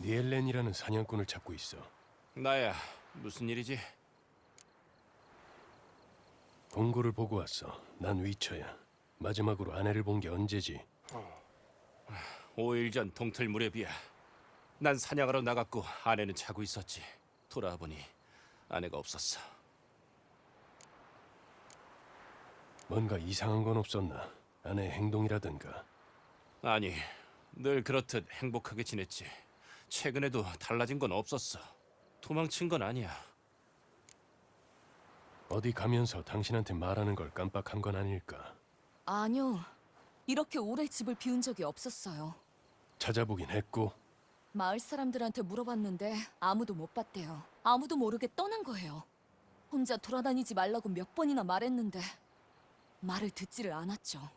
니엘렌이라는 사냥꾼을 찾고 있어. 나야 무슨 일이지? 공고를 보고 왔어. 난 위쳐야. 마지막으로 아내를 본 게 언제지? 5일 전 동틀 무렵이야. 난 사냥하러 나갔고 아내는 자고 있었지. 돌아와 보니 아내가 없었어. 뭔가 이상한 건 없었나? 아내의 행동이라든가. 아니, 늘 그렇듯 행복하게 지냈지. 최근에도 달라진 건 없었어. 도망친 건 아니야. 어디 가면서 당신한테 말하는 걸 깜빡한 건 아닐까? 아니요. 이렇게 오래 집을 비운 적이 없었어요. 찾아보긴 했고 마을 사람들한테 물어봤는데 아무도 못 봤대요. 아무도 모르게 떠난 거예요. 혼자 돌아다니지 말라고 몇 번이나 말했는데 말을 듣지를 않았죠.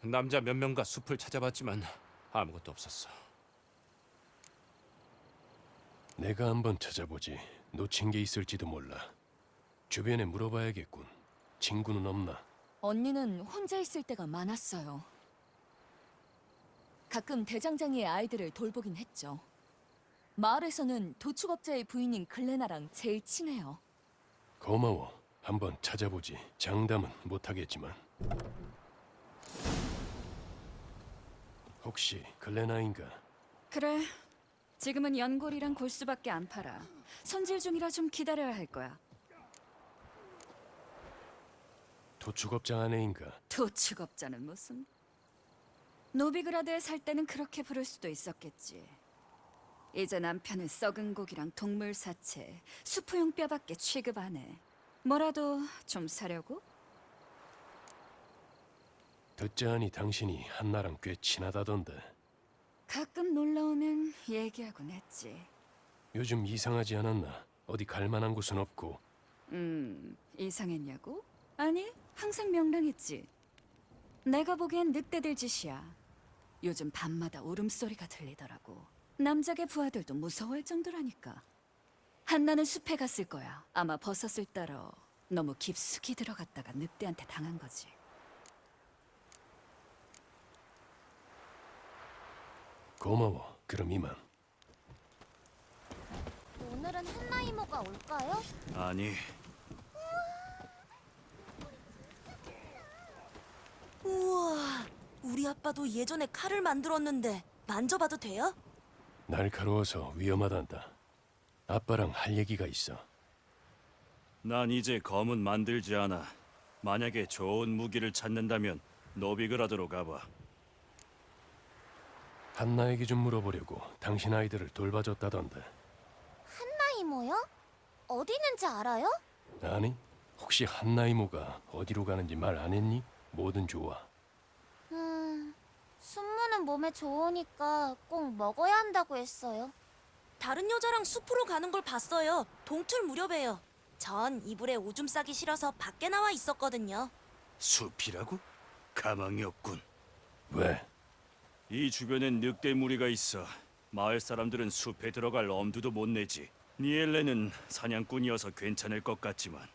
남자 몇 명과 숲을 찾아봤지만 아무것도 없었어. 내가 한번 찾아보지. 놓친 게 있을지도 몰라. 주변에 물어봐야겠군. 친구는 없나? 언니는 혼자 있을 때가 많았어요. 가끔 대장장이의 아이들을 돌보긴 했죠. 마을에서는 도축업자의 부인인 글레나랑 제일 친해요. 고마워. 한번 찾아보지. 장담은 못하겠지만. 혹시 글레나인가? 그래. 지금은 연골이랑 골수밖에 안 팔아. 손질 중이라 좀 기다려야 할 거야. 도축업장 아내인가? 도축업자는 무슨? 노비그라드에 살 때는 그렇게 부를 수도 있었겠지. 이제 남편은 썩은 고기랑 동물 사체, 수프용 뼈밖에 취급 안 해. 뭐라도 좀 사려고? 듣자하니 당신이 한나랑 꽤 친하다던데. 가끔 놀러 오면 얘기하곤 했지. 요즘 이상하지 않았나? 어디 갈 만한 곳은 없고 음, 이상했냐고? 아니, 항상 명랑했지. 내가 보기엔 늑대들 짓이야. 요즘 밤마다 울음소리가 들리더라고. 남작의 부하들도 무서워할 정도라니까. 한나는 숲에 갔을 거야. 아마 버섯을 따러 너무 깊숙이 들어갔다가 늑대한테 당한 거지. 고마워. 그럼 이만. 오늘은 한나 이모가 올까요? 아니, 우와, 우리 아빠도 예전에 칼을 만들었는데 만져봐도 돼요? 날카로워서 위험하단다. 아빠랑 할 얘기가 있어. 난 이제 검은 만들지 않아. 만약에 좋은 무기를 찾는다면 노비그라드로 가봐. 한나에게 좀 물어보려고 당신 아이들을 돌봐줬다던데. 한나 이모요? 어디 있는지 알아요? 아니? 혹시 한나 이모가 어디로 가는지 말 안 했니? 뭐든 좋아. 음, 순무는 몸에 좋으니까 꼭 먹어야 한다고 했어요. 다른 여자랑 숲으로 가는 걸 봤어요. 동틀 무렵에요. 전 이불에 오줌 싸기 싫어서 밖에 나와 있었거든요. 숲이라고? 가망이 없군. 왜? 이 주변엔 늑대 무리가 있어. 마을 사람들은 숲에 들어갈 엄두도 못 내지. 니엘레는 사냥꾼이어서 괜찮을 것 같지만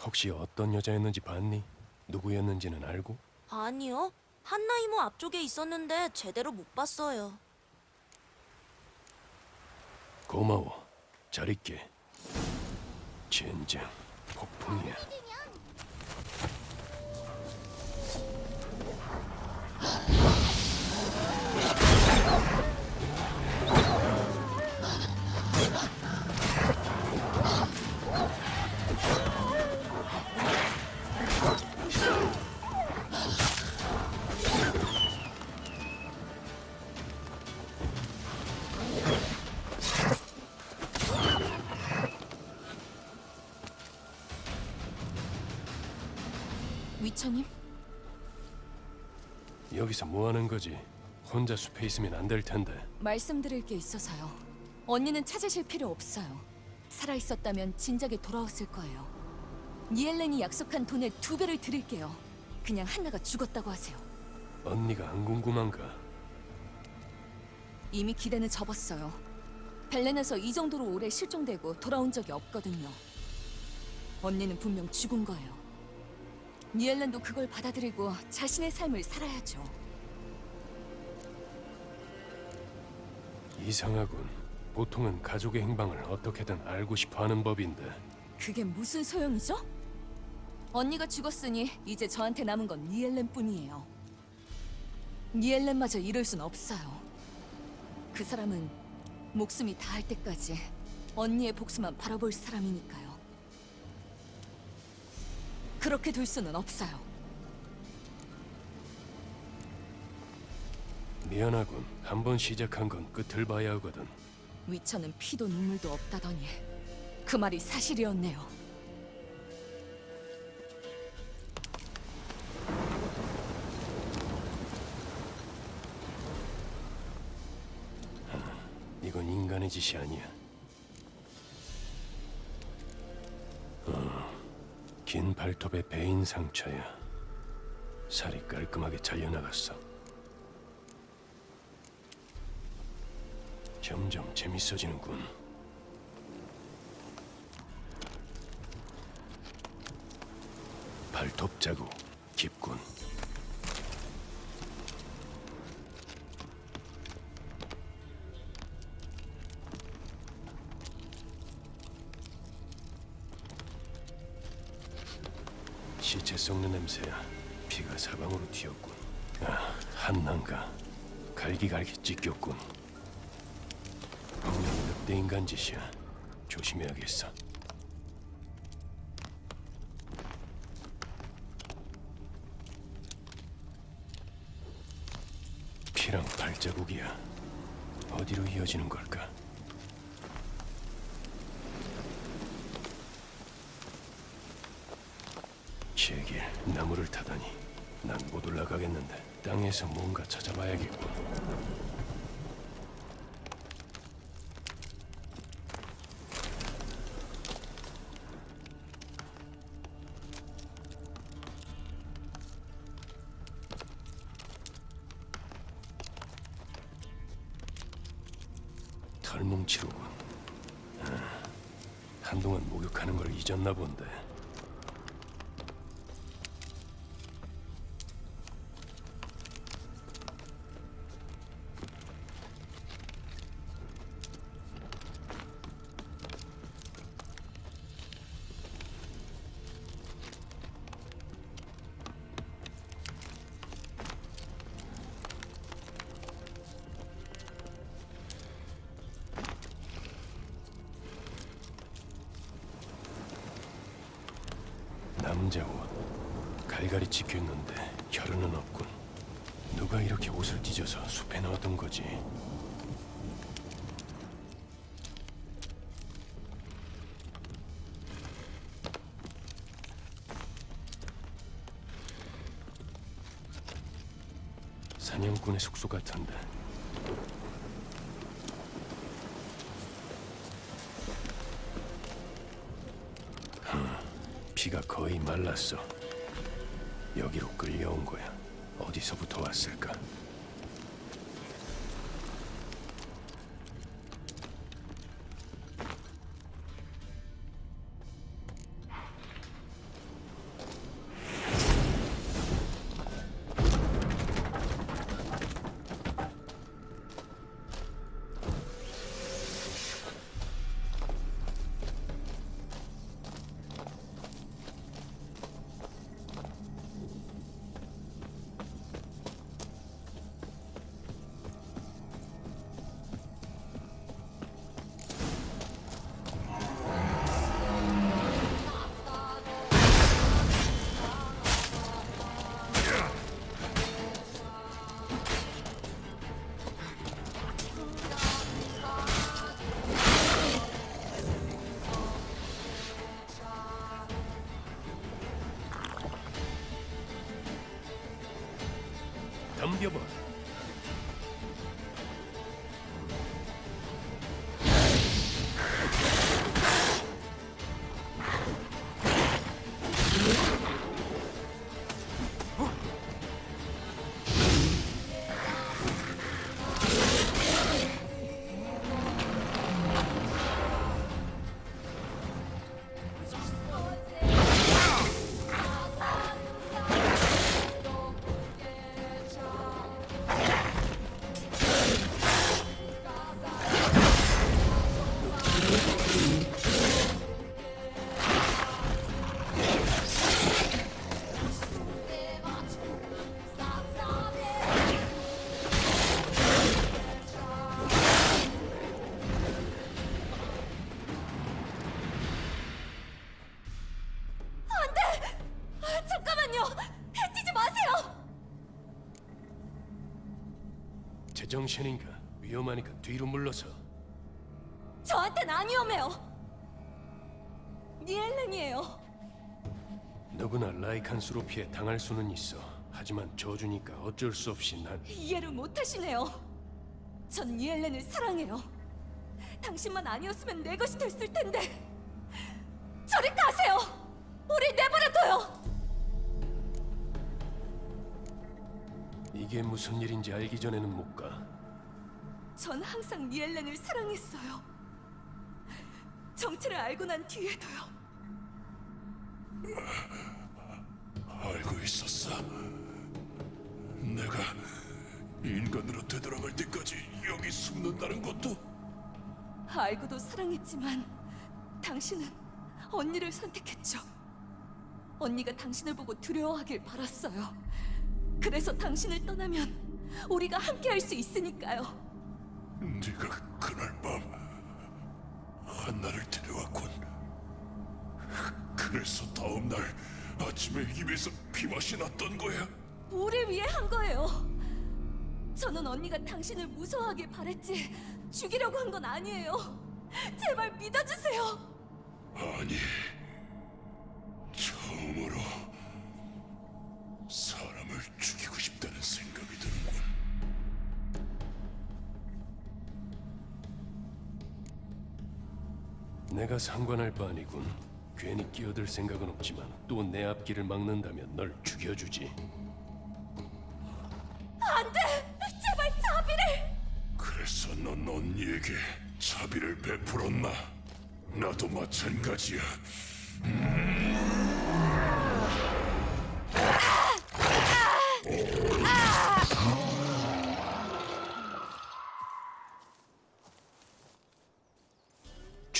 혹시 어떤 여자였는지 봤니? 누구였는지는 알고? 아니요. 한나 이모 앞쪽에 있었는데 제대로 못 봤어요. 고마워. 잘 있게. 젠장 폭풍이야. 위처님, 여기서 뭐 하는 거지? 혼자 숲에 있으면 안 될 텐데. 말씀드릴 게 있어서요. 언니는 찾으실 필요 없어요. 살아 있었다면 진작에 돌아왔을 거예요. 니엘렌이 약속한 돈의 두 배를 드릴게요. 그냥 한나가 죽었다고 하세요. 언니가 안 궁금한가? 이미 기대는 접었어요. 벨렌에서 이 정도로 오래 실종되고 돌아온 적이 없거든요. 언니는 분명 죽은 거예요. 니엘렌도 그걸 받아들이고 자신의 삶을 살아야죠. 이상하군. 보통은 가족의 행방을 어떻게든 알고 싶어하는 법인데 그게 무슨 소용이죠? 언니가 죽었으니 이제 저한테 남은 건 니엘렌뿐이에요. 니엘렌마저 잃을 순 없어요. 그 사람은 목숨이 다할 때까지 언니의 복수만 바라볼 사람이니까요. 그렇게 둘 수는 없어요. 미안하군. 한번 시작한 건 끝을 봐야 하거든. 위처는 피도 눈물도 없다더니 그 말이 사실이었네요. 이건 인간의 짓이 아니야. 긴 발톱에 베인 상처야. 살이 깔끔하게 잘려나갔어. 점점 재밌어지는군. 발톱 자국 깊군. 썩는 냄새야. 피가 사방으로 튀었군. 아, 한난가. 갈기갈기 찢겼군. 분명 늑대 인간 짓이야. 조심해야겠어. 피랑 발자국이야. 어디로 이어지는 걸까? 제길 나무를 타다니 난 못 올라가겠는데 땅에서 뭔가 찾아봐야겠군. 털뭉치로군. 아, 한동안 목욕하는 걸 잊었나 본데. 남자 옷 갈갈이 찍혔는데 혈흔은 없군. 누가 이렇게 옷을 찢어서 숲에 넣었던 거지? 사냥꾼의 숙소 같은데. 피가 거의 말랐어. 여기로 끌려온 거야. 어디서부터 왔을까? 제정신인가? 위험하니까 뒤로 물러서. 저한텐 안 위험해요. 니엘렌이에요. 누구나 라이칸스로피에 당할 수는 있어. 하지만 저주니까 어쩔 수 없이 난 이해를 못하시네요. 전 니엘렌을 사랑해요. 당신만 아니었으면 내 것이 됐을 텐데. 저리 가세요. 우리 내버려 이게 무슨 일인지 알기 전에는 못 가. 전 항상 니엘렌을 사랑했어요. 정체를 알고 난 뒤에도요. 알고 있었어. 내가 인간으로 되돌아갈 때까지 여기 숨는다는 것도 알고도 사랑했지만 당신은 언니를 선택했죠. 언니가 당신을 보고 두려워하길 바랐어요. 그래서 당신을 떠나면 우리가 함께 할 수 있으니까요. 네가 그날 밤 한나를 데려왔군. 그래서 다음 날 아침에 입에서 피맛이 났던 거야. 우릴 위해 한 거예요. 저는 언니가 당신을 무서워하길 바랬지 죽이려고 한 건 아니에요. 제발 믿어주세요. 아니, 처음으로 사람 을 죽이고 싶다는 생각이 드는군. 내가 상관할 바 아니군. 괜히 끼어들 생각은 없지만 또 내 앞길을 막는다면 널 죽여주지. 안 돼! 제발 자비를! 그래서 넌 언니에게 자비를 베풀었나? 나도 마찬가지야.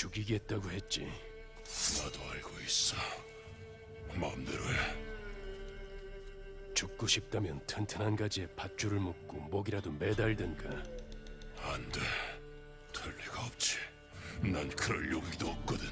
죽이겠다고 했지. 나도 알고 있어. 마음대로 해. 죽고 싶다면 튼튼한 가지에 밧줄을 묶고 목이라도 매달든가. 안 돼. 될 리가 없지. 난 그럴 용기도 없거든.